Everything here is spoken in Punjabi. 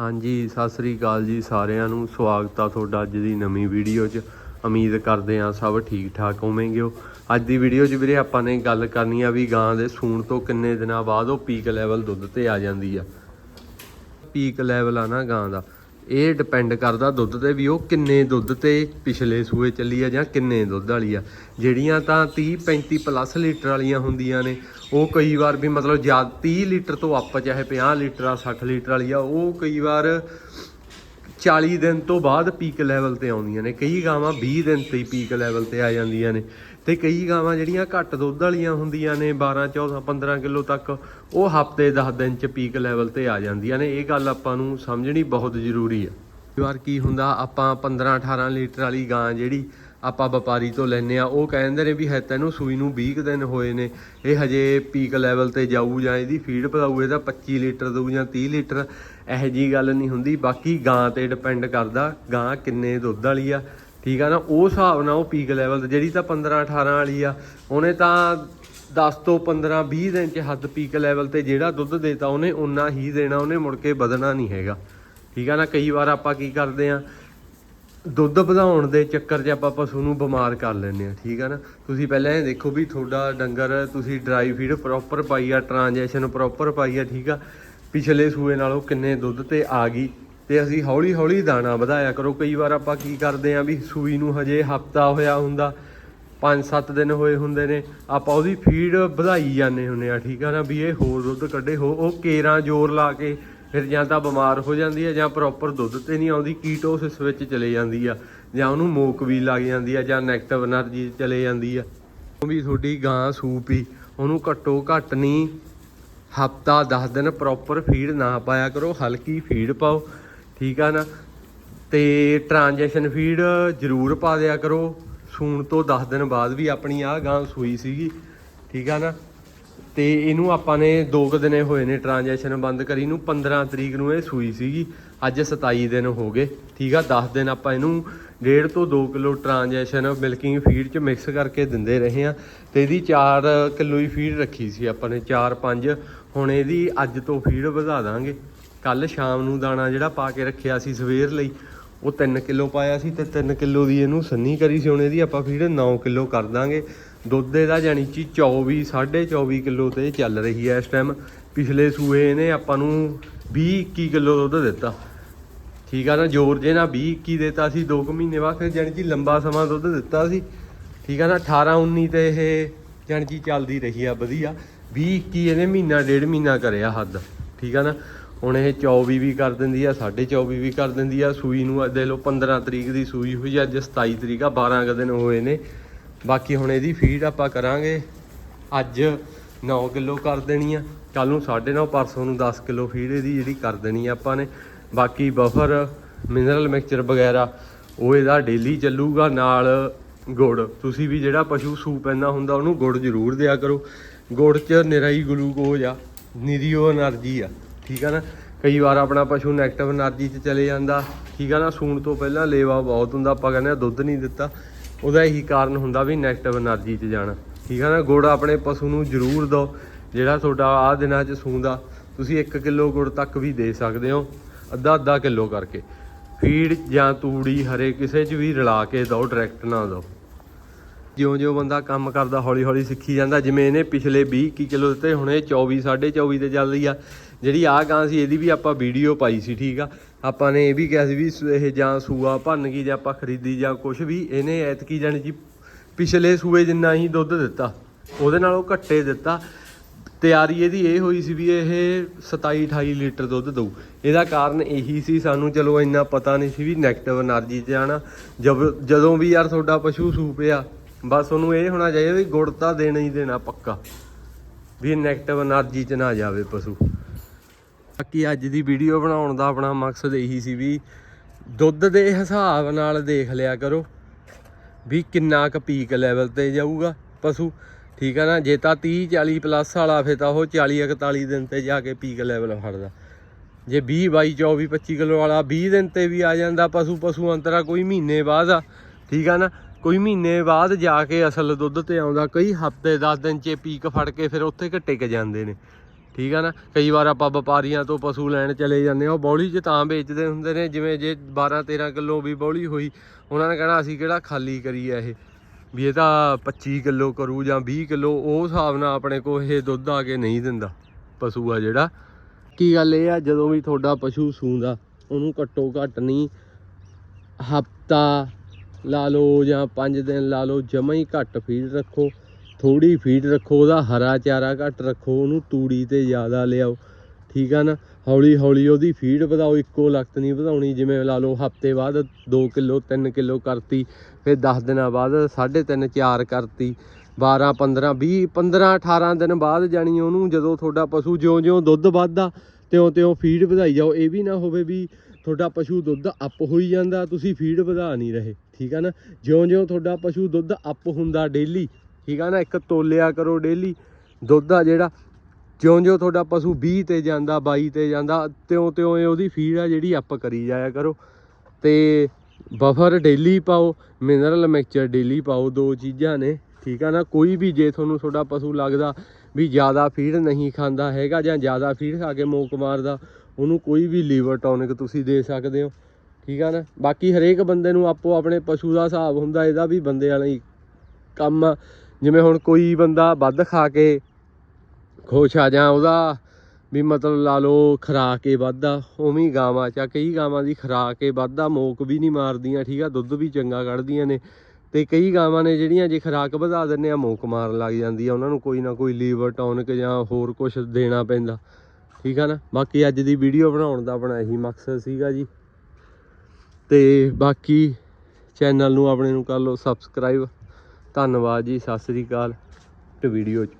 ਹਾਂਜੀ, ਸਤਿ ਸ੍ਰੀ ਅਕਾਲ ਜੀ ਸਾਰਿਆਂ ਨੂੰ। ਸਵਾਗਤ ਆ ਤੁਹਾਡਾ ਅੱਜ ਦੀ ਨਵੀਂ ਵੀਡੀਓ 'ਚ। ਉਮੀਦ ਕਰਦੇ ਆ ਸਭ ਠੀਕ ਠਾਕ ਹੋਵੋਗੇ ਹੋ ਅੱਜ ਦੀ ਵੀਡੀਓ 'ਚ ਵੀਰੇ ਆਪਾਂ ਨੇ ਗੱਲ ਕਰਨੀ ਆ ਵੀ ਗਾਂ ਦੇ ਸੂਣ ਤੋਂ ਕਿੰਨੇ ਦਿਨਾਂ ਬਾਅਦ ਉਹ ਪੀਕ ਲੈਵਲ ਦੁੱਧ ਤੇ ਆ ਜਾਂਦੀ ਆ। ਪੀਕ ਲੈਵਲ ਆ ਨਾ ਗਾਂ ਦਾ। ਇਹ ਡਿਪੈਂਡ ਕਰਦਾ ਦੁੱਧ ਤੇ ਵੀ ਉਹ ਕਿੰਨੇ ਦੁੱਧ ਤੇ ਪਿਛਲੇ ਸੂਏ ਚੱਲੀ ਆ ਜਾਂ ਕਿੰਨੇ ਦੁੱਧ ਵਾਲੀ ਆ। ਜਿਹੜੀਆਂ ਤਾਂ 30 35 ਪਲੱਸ ਲੀਟਰ ਵਾਲੀਆਂ ਹੁੰਦੀਆਂ ਨੇ, ਉਹ ਕਈ ਵਾਰ ਵੀ ਮਤਲਬ ਜ਼ਿਆਦਾ 30 ਲੀਟਰ ਤੋਂ ਅੱਪ ਚਾਹੇ 50 ਲੀਟਰ ਆ 60 ਲੀਟਰ ਵਾਲੀ ਆ, ਉਹ ਕਈ ਵਾਰ 40 ਦਿਨ ਤੋਂ ਬਾਅਦ ਪੀਕ ਲੈਵਲ ਤੇ ਆਉਂਦੀਆਂ ਨੇ। ਕਈ ਗਾਵਾਂ 20 ਦਿਨ ਤੇ ਹੀ ਪੀਕ ਲੈਵਲ ਤੇ ਆ ਜਾਂਦੀਆਂ ਨੇ। ਤੇ ਕਈ ਗਾਵਾਂ ਜਿਹੜੀਆਂ ਘੱਟ ਦੁੱਧ ਵਾਲੀਆਂ ਹੁੰਦੀਆਂ ਨੇ 12 14 15 ਕਿਲੋ ਤੱਕ, ਉਹ ਹਫ਼ਤੇ 10 ਦਿਨ ਚ ਪੀਕ ਲੈਵਲ ਤੇ ਆ ਜਾਂਦੀਆਂ ਨੇ। ਇਹ ਗੱਲ ਆਪਾਂ ਨੂੰ ਸਮਝਣੀ ਬਹੁਤ ਜ਼ਰੂਰੀ ਆ। ਕਈ ਵਾਰ ਕੀ ਹੁੰਦਾ, ਆਪਾਂ 15 18 ਲੀਟਰ ਵਾਲੀ ਗਾਂ ਜਿਹੜੀ ਆਪਾਂ ਵਪਾਰੀ ਤੋਂ ਲੈਨੇ ਆ, ਉਹ ਕਹਿੰਦੇ ਨੇ ਵੀ ਹੈ ਤੈਨੂੰ ਸੂਈ ਨੂੰ 20 ਕੁ ਦਿਨ ਹੋਏ ਨੇ, ਇਹ ਹਜੇ ਪੀਕ ਲੈਵਲ ਤੇ ਜਾਊ ਜਾਂ ਇਹਦੀ ਫੀਡ ਪਦਾਊ ਇਹਦਾ 25 ਲੀਟਰ ਦਊ ਜਾਂ 30 ਲੀਟਰ, ਇਹੋ ਜੀ ਗੱਲ ਨਹੀਂ ਹੁੰਦੀ। ਬਾਕੀ ਗਾਂ ਤੇ ਡਿਪੈਂਡ ਕਰਦਾ, ਗਾਂ ਕਿੰਨੇ ਦੁੱਧ ਵਾਲੀ ਆ ਠੀਕ ਆ ਨਾ, ਉਹ ਹਿਸਾਬ ਨਾਲ ਉਹ ਪੀਕ ਲੈਵਲ ਤੇ, ਜਿਹੜੀ ਤਾਂ 15 18 ਵਾਲੀ ਆ, ਉਹਨੇ ਤਾਂ 10 ਤੋਂ 15 20 ਦਿਨ ਚ ਹੱਦ ਪੀਕ ਲੈਵਲ ਤੇ ਜਿਹੜਾ ਦੁੱਧ ਦੇਤਾ, ਉਹਨੇ ਉਨਾ ਹੀ ਦੇਣਾ, ਉਹਨੇ ਮੁੜ ਕੇ ਵਧਣਾ ਨਹੀਂ ਹੈਗਾ। ਠੀਕ ਆ ਨਾ, ਕਈ ਵਾਰ ਆਪਾਂ ਕੀ ਕਰਦੇ ਆ, ਦੁੱਧ ਵਧਾਉਣ ਦੇ ਚੱਕਰ 'ਚ ਆਪਾਂ ਪਸ਼ੂ ਨੂੰ ਬਿਮਾਰ ਕਰ ਲੈਂਦੇ ਆ, ਠੀਕ ਆ ਨਾ। ਤੁਸੀਂ ਪਹਿਲਾਂ ਇਹ ਦੇਖੋ ਵੀ ਤੁਹਾਡਾ ਡੰਗਰ, ਤੁਸੀਂ ਡਰਾਈ ਫੀਡ ਪ੍ਰੋਪਰ ਪਾਈ ਆ ਟ੍ਰਾਂਜੈਕਸ਼ਨ ਪ੍ਰੋਪਰ ਪਾਈ ਆ, ਠੀਕ ਆ। ਪਿਛਲੇ ਸੂਏ ਨਾਲੋਂ ਕਿੰਨੇ ਦੁੱਧ ਤੇ ਆ ਗਈ। ਤੇ ਅਸੀਂ ਹੌਲੀ ਹੌਲੀ ਦਾਣਾ ਵਧਾਇਆ ਕਰੋ। ਕਈ ਵਾਰ ਆਪਾਂ ਕੀ ਕਰਦੇ ਆਂ ਵੀ ਸੂਈ ਨੂੰ ਹਜੇ ਹਫਤਾ ਹੋਇਆ ਹੁੰਦਾ 5-7 ਦਿਨ ਹੋਏ ਹੁੰਦੇ ਨੇ, ਆਪਾਂ ਉਹਦੀ ਫੀਡ ਵਧਾਈ ਜਾਂਦੇ ਹੁੰਨੇ ਆ, ਠੀਕ ਆ ਨਾ? ਵੀ ਇਹ ਹੋਰ ਦੁੱਧ ਕੱਢੇ ਹੋ ਉਹ ਕੇਰਾਂ ਜ਼ੋਰ ਲਾ ਕੇ ਫਿਰ ਜਾਂ ਤਾਂ ਬਿਮਾਰ ਹੋ ਜਾਂਦੀ ਆ ਜਾਂ ਪ੍ਰੋਪਰ ਦੁੱਧ ਤੇ ਨਹੀਂ ਆਉਂਦੀ ਕੀਟੋਸਿਸ ਵਿੱਚ ਚਲੇ ਜਾਂਦੀ ਆ, ਜਾਂ ਉਹਨੂੰ ਮੋਕ ਵੀ ਲੱਗ ਜਾਂਦੀ ਆ, ਜਾਂ ਨੈਗਟਿਵ એનર્ਜੀ ਚਲੇ ਜਾਂਦੀ ਆ। ਉਹ ਵੀ ਤੁਹਾਡੀ ਗਾਂ ਸੂਪੀ, ਉਹਨੂੰ ਘੱਟੋ ਘੱਟ ਨਹੀਂ ਹਫਤਾ 10 ਦਿਨ ਪ੍ਰੋਪਰ ਫੀਡ ਨਾ ਪਾਇਆ ਕਰੋ, ਹਲਕੀ ਫੀਡ ਪਾਓ। ਠੀਕ ਆ ਨਾ? ਤੇ ਟ੍ਰਾਂਜੈਕਸ਼ਨ ਫੀਡ ਜ਼ਰੂਰ ਪਾ ਦਿਆ ਕਰੋ। ਸੂਣ ਤੋਂ 10 ਦਿਨ ਬਾਅਦ ਵੀ ਆਪਣੀ ਆ ਗਾਂ ਸੂਈ ਸੀਗੀ। ਠੀਕ ਆ ਨਾ? ਤੇ ਇਹਨੂੰ ਆਪਾਂ ਨੇ 2 ਕੁ ਦਿਨੇ ਹੋਏ ਨੇ ਟ੍ਰਾਂਜੈਕਸ਼ਨ ਬੰਦ ਕਰੀ ਨੂੰ 15 ਤਰੀਕ ਨੂੰ ਇਹ ਸੂਈ ਸੀਗੀ। ਅੱਜ 27 ਦਿਨ ਹੋ ਗਏ। ਠੀਕ ਆ? 10 ਦਿਨ ਆਪਾਂ ਇਹਨੂੰ 1.5 ਤੋਂ 2 ਕਿਲੋ ਟ੍ਰਾਂਜੈਕਸ਼ਨ ਮਿਲਕਿੰਗ ਫੀਡ ਚ ਮਿਕਸ ਕਰਕੇ ਦਿੰਦੇ ਰਹੇ ਆ। ਤੇ ਇਹਦੀ 4 ਕਿਲੋ ਹੀ ਫੀਡ ਰੱਖੀ ਸੀ ਆਪਾਂ ਨੇ 4-5 ਹੁਣ ਇਹਦੀ ਅੱਜ ਤੋਂ ਫੀਡ ਵਧਾ ਦਾਂਗੇ। ਕੱਲ ਸ਼ਾਮ ਨੂੰ ਦਾਣਾ ਜਿਹੜਾ ਪਾ ਕੇ ਰੱਖਿਆ ਸੀ ਸਵੇਰ ਲਈ, ਉਹ 3 ਕਿਲੋ ਪਾਇਆ ਸੀ ਤੇ 3 ਕਿਲੋ ਦੀ ਇਹਨੂੰ ਸੰਨੀ ਕਰੀ ਸੀ, ਹੁਣ ਇਹਦੀ ਆਪਾਂ ਫੀਡ 9 ਕਿਲੋ ਕਰ ਦਾਂਗੇ। ਦੁੱਧ ਇਹਦਾ ਜਾਨੀ ਕਿ 24 24.5 ਕਿਲੋ ਤੇ ਚੱਲ ਰਹੀ ਹੈ ਇਸ ਟਾਈਮ ਪਿਛਲੇ ਸੂਏ ਇਹਨੇ ਆਪਾਂ ਨੂੰ 20 21 ਕਿਲੋ ਦੁੱਧ ਦਿੱਤਾ। ਠੀਕ ਆ ਨਾ, ਜੋਰ ਜੇ ਨਾ 20 21 ਦਿੱਤਾ ਸੀ 2 ਕੁ ਮਹੀਨੇ ਬਾਅਦ ਫਿਰ ਜਾਨੀ ਜੀ ਲੰਬਾ ਸਮਾਂ ਦੁੱਧ ਦਿੱਤਾ ਸੀ। ਠੀਕ ਆ ਨਾ 18 19 ਤੇ ਇਹ ਜਾਨੀ ਜੀ ਚੱਲਦੀ ਰਹੀ ਆ, ਵਧੀਆ। 20 21 ਇਹਨੇ ਮਹੀਨਾ, ਡੇਢ ਮਹੀਨਾ ਕਰਿਆ ਹੱਦ। ਠੀਕ ਆ ਨਾ ਹੁਣ ਇਹ 24 ਵੀ ਕਰ ਦਿੰਦੀ ਆ 24.5 ਵੀ ਕਰ ਦਿੰਦੀ ਆ, ਸੂਈ ਨੂੰ ਦੇਖ ਲਓ 15 ਤਰੀਕ ਦੀ ਸੂਈ ਹੋਈ ਅੱਜ 27 ਤਰੀਕ ਆ 12 ਕ ਦਿਨ ਹੋਏ ਨੇ। ਬਾਕੀ ਹੁਣ ਇਹਦੀ ਫੀਡ ਆਪਾਂ ਕਰਾਂਗੇ। ਅੱਜ 9 ਕਿਲੋ ਕਰ ਦੇਣੀ ਆ। ਕੱਲ ਨੂੰ 9.5 ਪਰਸੋਂ ਨੂੰ 10 ਕਿਲੋ ਫੀਡ ਇਹਦੀ ਜਿਹੜੀ ਕਰ ਦੇਣੀ ਆ ਆਪਾਂ ਨੇ। ਬਾਕੀ ਬਫਰ ਮਿਨਰਲ ਮਿਕਸਚਰ ਵਗੈਰਾ, ਉਹ ਇਹਦਾ ਡੇਲੀ ਚੱਲੂਗਾ ਨਾਲ ਗੁੜ। ਤੁਸੀਂ ਵੀ ਜਿਹੜਾ ਪਸ਼ੂ ਸੂਪ ਪੈਂਦਾ ਹੁੰਦਾ, ਉਹਨੂੰ ਗੁੜ ਜ਼ਰੂਰ ਦਿਆ ਕਰੋ। ਗੁੜ 'ਚ ਨਿਰਾਈ ਗਲੂਕੋਜ਼ ਆ ਨਿਰੀਓ એનર્ਜੀ ਆ। ਠੀਕ ਆ ਨਾ? ਕਈ ਵਾਰ ਆਪਣਾ ਪਸ਼ੂ ਨੈਗਟਿਵ એનર્ਜੀ 'ਚ ਚਲੇ ਜਾਂਦਾ। ਠੀਕ ਆ ਨਾ? ਸੂਣ ਤੋਂ ਪਹਿਲਾਂ ਲੇਵਾ ਬਹੁਤ ਹੁੰਦਾ, ਆਪਾਂ ਕਹਿੰਦੇ ਆ ਦੁੱਧ ਨਹੀਂ ਦਿੱਤਾ। ਉਹਦਾ ਇਹੀ ਕਾਰਨ ਹੁੰਦਾ ਵੀ ਨੈਗਟਿਵ એનર્ਜੀ 'ਚ ਜਾਣਾ। ਠੀਕ ਆ ਨਾ? ਗੁੜ ਆਪਣੇ ਪਸ਼ੂ ਨੂੰ ਜ਼ਰੂਰ ਦਿਓ। ਜਿਹੜਾ ਤੁਹਾਡਾ ਆ ਦਿਨਾਂ 'ਚ ਸੂੰਦਾ, ਤੁਸੀਂ 1 ਕਿਲੋ ਗੁੜ ਤੱਕ ਵੀ ਦੇ ਸਕਦੇ ਹੋ। ਅੱਧਾ ਅੱਧਾ ਕਿਲੋ ਕਰਕੇ। ਫੀਡ ਜਾਂ ਤੂੜੀ ਹਰੇ ਕਿਸੇ 'ਚ ਵੀ ਰਲਾ ਕੇ ਦਿਓ ਡਾਇਰੈਕਟ ਨਾ ਦਿਓ। ਜਿਉਂ-ਜਿਉਂ ਬੰਦਾ ਕੰਮ ਕਰਦਾ, ਹੌਲੀ-ਹੌਲੀ ਸਿੱਖੀ ਜਾਂਦਾ। ਜਿਵੇਂ ਇਹਨੇ ਪਿਛਲੇ 20 ਕਿਲੋ ਦਿੱਤੇ, ਹੁਣ ਇਹ 24 24.5 ਤੇ ਚੱਲਦੀ ਆ। ਜਿਹੜੀ ਆਹ ਗਾਂ ਸੀ, ਇਹਦੀ ਵੀ ਆਪਾਂ ਵੀਡੀਓ ਪਾਈ ਸੀ, ਠੀਕ ਆ? ਆਪਾਂ ਨੇ ਇਹ ਵੀ ਕਿਹਾ ਸੀ ਵੀ ਇਹ ਜਾਂ ਸੂਆ ਭੰਨ ਗਈ ਜਾਂ ਆਪਾਂ ਖਰੀਦੀ ਜਾਂ ਕੁਝ ਵੀ, ਇਹਨੇ ਐਤਕੀ ਜਾਣੀ ਜੀ ਪਿਛਲੇ ਸੂਏ ਜਿੰਨਾ ਹੀ ਦੁੱਧ ਦਿੱਤਾ, ਉਹਦੇ ਨਾਲ ਉਹ ਘੱਟੇ ਦਿੱਤਾ। ਤਿਆਰੀ ਇਹਦੀ ਇਹ ਹੋਈ ਸੀ ਵੀ ਇਹ 27 28 ਲੀਟਰ ਦੁੱਧ ਦਊ। ਇਹਦਾ ਕਾਰਨ ਇਹੀ ਸੀ, ਸਾਨੂੰ ਚਲੋ ਇੰਨਾ ਪਤਾ ਨਹੀਂ ਸੀ ਵੀ 네ਗੇਟਿਵ એનર્ਜੀ ਤੇ ਆਣਾ ਜਦੋਂ ਵੀ ਯਾਰ ਤੁਹਾਡਾ ਪਸ਼ੂ ਸੂਪਿਆ, ਬਸ ਉਹਨੂੰ ਇਹ ਹੋਣਾ ਚਾਹੀਦਾ ਵੀ ਗੁੜ ਤਾਂ ਦੇਣਾ ਹੀ ਦੇਣਾ ਪੱਕਾ, ਵੀ 네ਗੇਟਿਵ એનર્ਜੀ ਚ ਨਾ ਜਾਵੇ ਪਸ਼ੂ। ਬਾਕੀ ਅੱਜ ਦੀ ਵੀਡੀਓ ਬਣਾਉਣ ਦਾ ਆਪਣਾ ਮਕਸਦ ਇਹੀ ਸੀ ਵੀ ਦੁੱਧ ਦੇ ਹਿਸਾਬ ਨਾਲ ਦੇਖ ਲਿਆ ਕਰੋ ਵੀ ਕਿੰਨਾ ਕੁ ਪੀਕ ਲੈਵਲ ਤੇ ਜਾਊਗਾ ਪਸ਼ੂ। ਠੀਕ ਆ ਨਾ, ਜੇ ਤਾਂ 30 40 ਪਲੱਸ ਵਾਲਾ, ਫਿਰ ਤਾਂ ਉਹ 40 41 ਦਿਨ ਤੇ ਜਾ ਕੇ ਪੀਕ ਲੈਵਲ ਫੜਦਾ। ਜੇ 20 22 24 25 ਕਿਲੋ ਵਾਲਾ 20 ਦਿਨ ਤੇ ਵੀ ਆ ਜਾਂਦਾ ਪਸ਼ੂ ਪਸ਼ੂ ਅੰਤਰਾ ਕੋਈ ਮਹੀਨੇ ਬਾਅਦ ਆ। ਠੀਕ ਆ ਨਾ, ਕੋਈ ਮਹੀਨੇ ਬਾਅਦ ਜਾ ਕੇ ਅਸਲ ਦੁੱਧ ਤੇ ਆਉਂਦਾ, ਕਈ ਹਫ਼ਤੇ 10 ਦਿਨ ਚ ਪੀਕ ਫੜ ਕੇ ਫਿਰ ਉੱਥੇ ਘਟੇ ਕ ਜਾਂਦੇ ਨੇ। ਠੀਕ ਆ ਨਾ? ਕਈ ਵਾਰ ਆਪਾਂ ਵਪਾਰੀਆਂ ਤੋਂ ਪਸ਼ੂ ਲੈਣ ਚਲੇ ਜਾਂਦੇ ਆ ਉਹ ਬੌਲੀ 'ਚ ਤਾਂ ਵੇਚਦੇ ਹੁੰਦੇ ਨੇ, ਜਿਵੇਂ ਜੇ 12 13 ਕਿਲੋ ਵੀ ਬੌਲੀ ਹੋਈ, ਉਹਨਾਂ ਨੇ ਕਹਿਣਾ ਅਸੀਂ ਕਿਹੜਾ ਖਾਲੀ ਕਰੀ ਆ ਇਹ? ਵੀ ਇਹ ਤਾਂ 25 ਕਿਲੋ ਕਰੂ ਜਾਂ 20 ਕਿਲੋ, ਉਹ ਹਿਸਾਬ ਨਾਲ ਆਪਣੇ ਕੋਲ ਇਹ ਦੁੱਧ ਆ ਕੇ ਨਹੀਂ ਦਿੰਦਾ ਪਸ਼ੂ ਆ ਜਿਹੜਾ। ਕੀ ਗੱਲ ਇਹ ਆ, ਜਦੋਂ ਵੀ ਤੁਹਾਡਾ ਪਸ਼ੂ ਸੂੰਦਾ, ਉਹਨੂੰ ਘੱਟੋ ਘੱਟ ਨਹੀਂ ਹਫਤਾ ਲਾ ਲਓ ਜਾਂ 5 ਦਿਨ ਲਾ ਲਓ, ਜਮਾ ਹੀ ਘੱਟ ਫੀਡ ਰੱਖੋ। ਥੋੜੀ ਫੀਡ ਰੱਖੋ, ਉਹਦਾ ਹਰਾ ਚਾਰਾ ਘੱਟ ਰੱਖੋ, ਉਹਨੂੰ ਤੂੜੀ ਤੇ ਜ਼ਿਆਦਾ ਲਿਆਓ, ਠੀਕ ਆ ਨਾ? ਹੌਲੀ ਹੌਲੀ ਉਹਦੀ ਫੀਡ ਵਧਾਓ, ਇੱਕੋ ਲਖਤ ਨਹੀਂ ਵਧਾਉਣੀ, ਜਿਵੇਂ ਲਾ ਲਓ ਹਫ਼ਤੇ ਬਾਅਦ 2 ਕਿਲੋ 3 ਕਿਲੋ ਕਰਤੀ, ਫਿਰ 10 ਦਿਨਾਂ ਬਾਅਦ 3.5 4 ਕਰਤੀ 12 15 20 15 18 ਦਿਨ ਬਾਅਦ ਜਾਣੀ ਉਹਨੂੰ, ਜਦੋਂ ਤੁਹਾਡਾ ਪਸ਼ੂ ਜਿਉਂ-ਜਿਉਂ ਦੁੱਧ ਵੱਧਦਾ, ਤਿਉਂ-ਤਿਉਂ ਫੀਡ ਵਧਾਈ ਜਾਓ, ਇਹ ਵੀ ਨਾ ਹੋਵੇ ਵੀ ਤੁਹਾਡਾ ਪਸ਼ੂ ਦੁੱਧ ਅੱਪ ਹੋਈ ਜਾਂਦਾ, ਤੁਸੀਂ ਫੀਡ ਵਧਾ ਨਹੀਂ ਰਹੇ, ਠੀਕ ਆ ਨਾ? ਜਿਉਂ-ਜਿਉਂ ਤੁਹਾਡਾ ਪਸ਼ੂ ਦੁੱਧ ਅੱਪ ਹੁੰਦਾ ਡੇਲੀ ਠੀਕ ਆ ਨਾ, ਇੱਕ ਤੋਲਿਆ ਕਰੋ ਡੇਲੀ ਦੁੱਧ ਆ ਜਿਹੜਾ, ਜਿਉਂ-ਜਿਉਂ ਤੁਹਾਡਾ ਪਸ਼ੂ 20 ਤੇ ਜਾਂਦਾ 22 ਤੇ ਜਾਂਦਾ, ਤਿਉਂ-ਤਿਉਂ ਇਹ ਉਹਦੀ ਫੀਡ ਆ ਜਿਹੜੀ ਅਪ ਕਰੀ ਜਾਇਆ ਕਰੋ। ਤੇ ਬਫਰ ਡੇਲੀ ਪਾਓ ਮਿਨਰਲ ਮਿਕਸਚਰ ਡੇਲੀ ਪਾਓ, ਦੋ ਚੀਜ਼ਾਂ ਨੇ, ਠੀਕ ਆ ਨਾ। ਕੋਈ ਵੀ ਜੇ ਤੁਹਾਨੂੰ ਤੁਹਾਡਾ ਪਸ਼ੂ ਲੱਗਦਾ ਵੀ ਜ਼ਿਆਦਾ ਫੀਡ ਨਹੀਂ ਖਾਂਦਾ ਹੈਗਾ ਜਾਂ ਜ਼ਿਆਦਾ ਫੀਡ ਖਾ ਕੇ ਮੋਕ ਮਾਰਦਾ, ਉਹਨੂੰ ਕੋਈ ਵੀ ਲੀਵਰ ਟੌਨਿਕ ਤੁਸੀਂ ਦੇ ਸਕਦੇ ਹੋ, ਠੀਕ ਆ ਨਾ। ਬਾਕੀ ਹਰੇਕ ਬੰਦੇ ਨੂੰ ਆਪੋ ਆਪਣੇ ਪਸ਼ੂ ਦਾ ਹਿਸਾਬ ਹੁੰਦਾ, ਇਹਦਾ ਵੀ ਬੰਦੇ ਵਾਲਾ ਹੀ ਕੰਮ ਆ। ਜਿਵੇਂ ਹੁਣ ਕੋਈ ਬੰਦਾ ਵੱਧ ਖਾ ਕੇ ਖੁਸ਼ ਆ ਜਾਂ ਉਹਦਾ ਵੀ ਮਤਲਬ ਲਾ ਲਓ ਖਰਾਕ ਏ ਵੱਧਦਾ ਉਵੇਂ ਗਾਵਾਂ ਚ ਕਈ ਗਾਵਾਂ ਦੀ ਖਰਾਕ ਏ ਵੱਧਦਾ ਮੋਕ ਵੀ ਨਹੀਂ ਮਾਰਦੀਆਂ, ਠੀਕ ਆ, ਦੁੱਧ ਵੀ ਚੰਗਾ ਕੱਢਦੀਆਂ ਨੇ ਤੇ ਕਈ ਗਾਵਾਂ ਨੇ ਜਿਹੜੀਆਂ ਜੇ ਖਰਾਕ ਵਧਾ ਦਿੰਦੇ ਆ, ਮੋਕ ਮਾਰਨ ਲੱਗ ਜਾਂਦੀ ਆ, ਉਹਨਾਂ ਨੂੰ ਕੋਈ ਨਾ ਕੋਈ ਲੀਵਰ ਟੌਨਿਕ ਜਾਂ ਹੋਰ ਕੁਝ ਦੇਣਾ ਪੈਂਦਾ, ਠੀਕ ਆ ਨਾ? ਬਾਕੀ ਅੱਜ ਦੀ ਵੀਡੀਓ ਬਣਾਉਣ ਦਾ ਆਪਣਾ ਇਹੀ ਮਕਸਦ ਸੀਗਾ ਜੀ। ਤੇ ਬਾਕੀ ਚੈਨਲ ਨੂੰ ਆਪਣੇ ਨੂੰ ਕਰ ਲਓ ਸਬਸਕ੍ਰਾਈਬ ਧੰਨਵਾਦ ਜੀ ਸਤਿ ਸ੍ਰੀ ਅਕਾਲ ਤੇ ਵੀਡੀਓ 'ਚ।